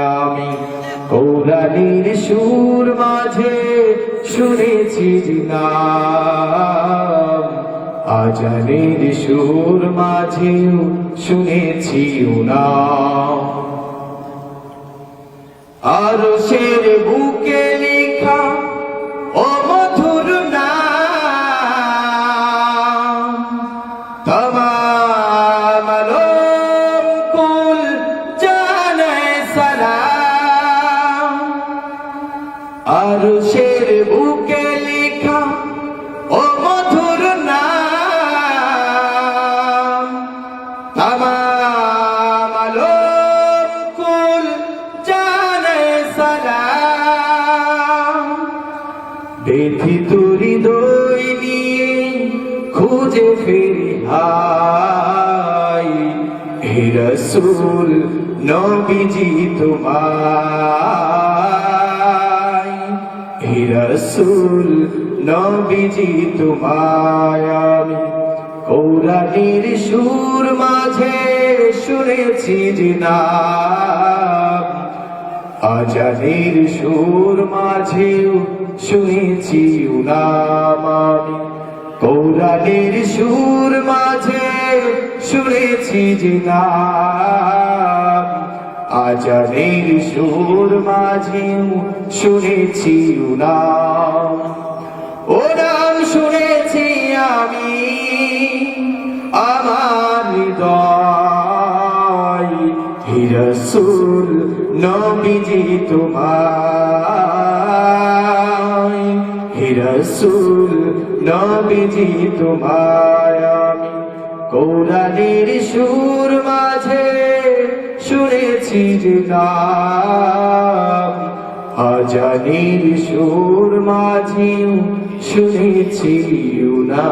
আমি কৌরানির সুর মাঝে শুনেছি নাম। আজানের সুর মাঝেও শুনেছি নাম। আর সের বুকে লেখা আর শের বুকে লেখা ও মধুর নাম। তমাম আলম কুল জানায় সালাম। ব্যথিত হৃদয় নিয়ে খুঁজে ফিরি হাই। হে রসুল, নবীজি তোমায় হে রসুল, নবীজি তোমায় আমি। সুর মাঝে শুনেছি যে নাম। আজানের সুর মাঝেও শুনেছি উনাম আমি। কৌরানের সুর মাঝে শুনেছি যে নাম। আজানের সুর মাঝেও শুনেছি উনাম ও নাম শুনেছি আমি আমার হৃদয়। হে রসুল, নবীজি তোমায়। হে রসুল, নবীজি তোমায় আমি। কৌরানের সুর মাঝে শুনেছি যে নাম। আজানের সুর মাঝিও শুনেছি না